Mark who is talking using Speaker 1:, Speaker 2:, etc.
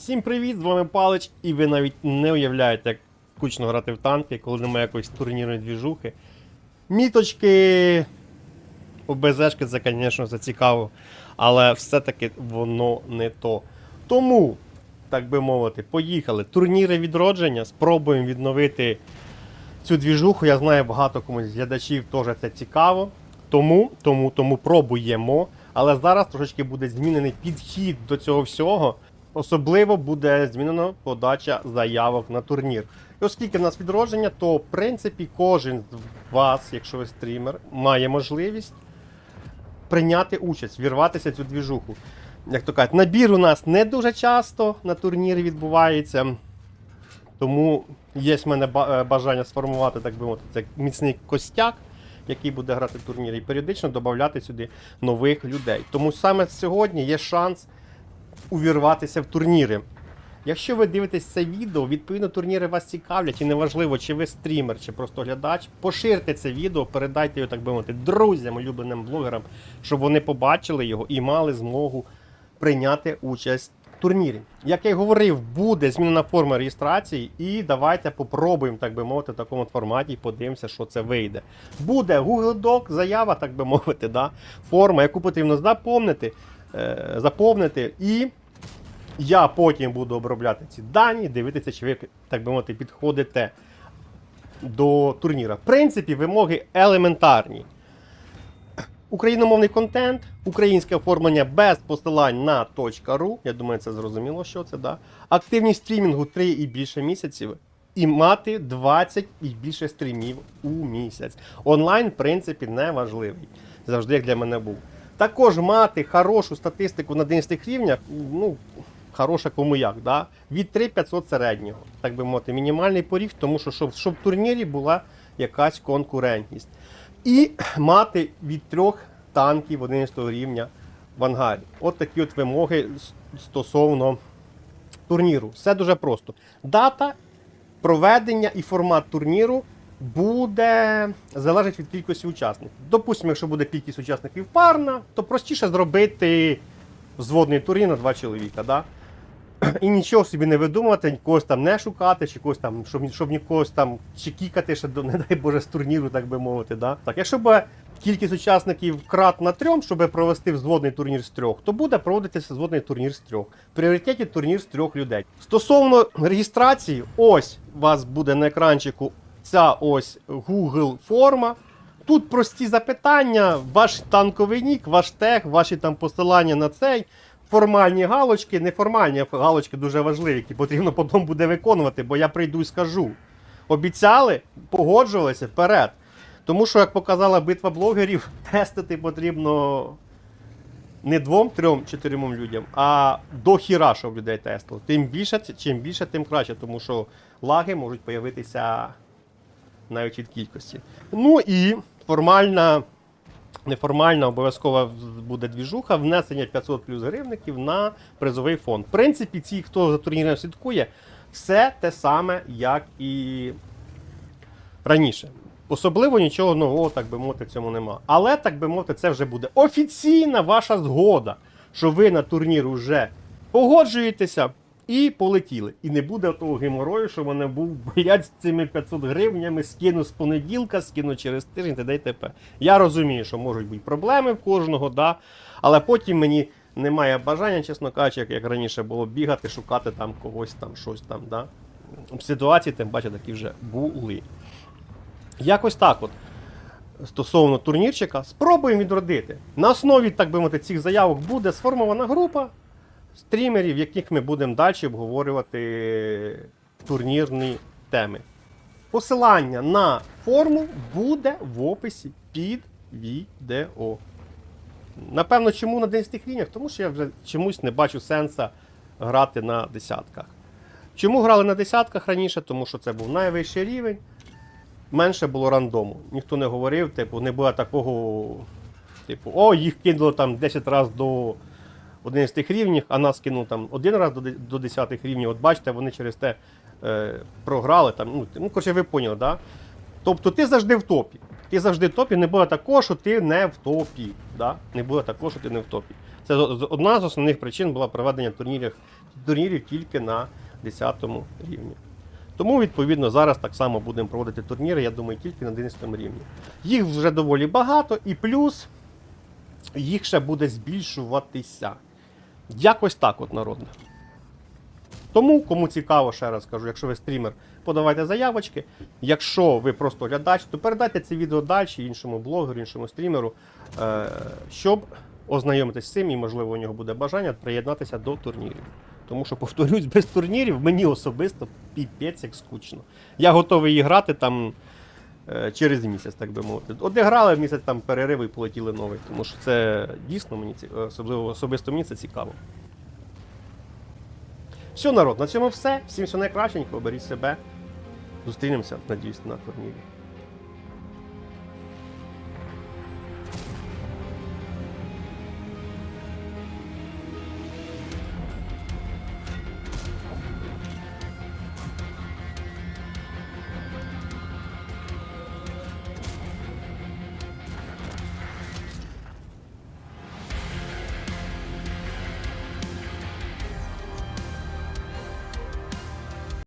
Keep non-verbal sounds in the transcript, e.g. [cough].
Speaker 1: Всім привіт, з вами Палич, і ви навіть не уявляєте, як скучно грати в танки, коли немає якоїсь турнірної двіжухи. Міточки, ОБЗшки, це, звісно, це цікаво, але все-таки воно не то. Тому, так би мовити, поїхали. Турніри відродження, спробуємо відновити цю двіжуху. Я знаю, багато комусь з глядачів теж це цікаво. Тому, тому, тому пробуємо. Але зараз трошечки буде змінений підхід до цього всього. Особливо буде змінено подача заявок на турнір. І оскільки в нас відродження, то в принципі кожен з вас, якщо ви стрімер, має можливість прийняти участь, вірватися цю двіжуху. Як то кажуть, набір у нас не дуже часто на турнірі відбувається. Тому є в мене е, бажання сформувати, так би мовити, це міцний костяк, який буде грати в турнірі, і періодично додати сюди нових людей. Тому саме сьогодні є шанс увірватися в турніри. Якщо ви дивитесь це відео, відповідно турніри вас цікавлять, і неважливо, чи ви стрімер, чи просто глядач, поширте це відео, передайте його, так би мовити, друзям, улюбленим блогерам, щоб вони побачили його і мали змогу прийняти участь в турнірі. Як я й говорив, буде змінена форма реєстрації, і давайте попробуємо, так би мовити, в такому форматі і подивимося, що це вийде. Буде Google Doc, заява, так би мовити, да? форма, яку потрібно заповнити, заповнити і. Я потім буду обробляти ці дані, дивитися, чи ви, так би мовити, підходите до турніра. В принципі, вимоги елементарні. Україномовний контент, українське оформлення без посилань на .ru. Я думаю, це зрозуміло, що це, да. Активність стрімінгу 3 і більше місяців. І мати 20 і більше стрімів у місяць. Онлайн, в принципі, не важливий. Завжди як для мене був. Також мати хорошу статистику на 11 рівнях, ну, хороша кому як, да? від 3500 середнього, так би мовити, мінімальний поріг, тому що щоб, щоб в турнірі була якась конкурентність. І мати від трьох танків 11 рівня в ангарі. От такі от вимоги стосовно турніру. Все дуже просто. Дата проведення і формат турніру буде залежить від кількості учасників. Допустимо, якщо буде кількість учасників парна, то простіше зробити взводний турнір на два чоловіка. Да? І нічого собі не видумувати, когось там не шукати, чи когось там, щоб, щоб нікогось там чи кікати ще до, не дай Боже, з турніру, так би мовити. Да? Так, якщо б кількість учасників крат на трьом, щоб провести взводний турнір з трьох, то буде проводитися взводний турнір з трьох. В пріоритеті турнір з трьох людей. Стосовно реєстрації, ось у вас буде на екранчику ця ось Google форма. Тут прості запитання, ваш танковий нік, ваш тег, ваші там посилання на цей. Формальні галочки, неформальні галочки дуже важливі, які потрібно потім буде виконувати, бо я прийду і скажу. Обіцяли, погоджувалися вперед. Тому що, як показала битва блогерів, [laughs] тестити потрібно не двом, трьом, чотирьом людям, а до хіра, щоб людей тестили. Тим більше, чим більше, тим краще, тому що лаги можуть появитися навіть від кількості. Ну і формальна, неформальна, обов'язкова буде двіжуха, внесення 500 плюс гривників на призовий фонд. В принципі, ці, хто за турніром слідкує, все те саме, як і раніше. Особливо нічого нового, так би мовити, цьому нема. Але, так би мовити, це вже буде офіційна ваша згода, що ви на турнір вже погоджуєтеся і полетіли. І не буде того геморою, що мене був [laughs] блядь, з цими 500 гривнями, скину з понеділка, скину через тиждень, т.д. і т.п. Я розумію, що можуть бути проблеми в кожного, да, але потім мені немає бажання, чесно кажучи, як, як раніше було, бігати, шукати там когось там, щось там. Да. Ситуації, тим паче, такі вже були. Якось так от. Стосовно турнірчика, спробуємо відродити. На основі, так би мовити, цих заявок буде сформована група стрімерів, в яких ми будемо далі обговорювати турнірні теми. Посилання на форму буде в описі під відео. Напевно, чому на 10 рівнях? Тому що я вже чомусь не бачу сенсу грати на десятках. Чому грали на десятках раніше? Тому що це був найвищий рівень менше було рандому. Ніхто не говорив, типу, не було такого, типу, о, їх кинуло там 10 разів до 11 рівнів, а нас кинуло там один раз до де- до 10 рівнів. От бачите, вони через те е, програли. Там, ну, ну, коротше, ви поняли, да? Тобто ти завжди в топі. Ти завжди в топі, не було такого, що ти не в топі. Да? Не було такого, що ти не в топі. Це з- з- одна з основних причин була проведення турнірів турнірів тільки на 10 рівні. Тому, відповідно, зараз так само будемо проводити турніри, я думаю, тільки на 11 рівні. Їх вже доволі багато, і плюс їх ще буде збільшуватися. Якось так, от народне. Тому, кому цікаво, ще раз кажу, якщо ви стрімер, подавайте заявочки. Якщо ви просто глядач, то передайте це відео далі іншому блогеру, іншому стрімеру, е, щоб ознайомитись з цим і, можливо, у нього буде бажання приєднатися до турнірів. Тому що, повторюсь, без турнірів мені особисто піпець як скучно. Я готовий її грати там через місяць, так би мовити. Одіграли місяць там перериви і полетіли новий. Тому що це дійсно мені особливо особисто мені це цікаво. Все, народ, на цьому все. Всім все найкращенько, беріть себе. Зустрінемося, надіюсь, на турнірі.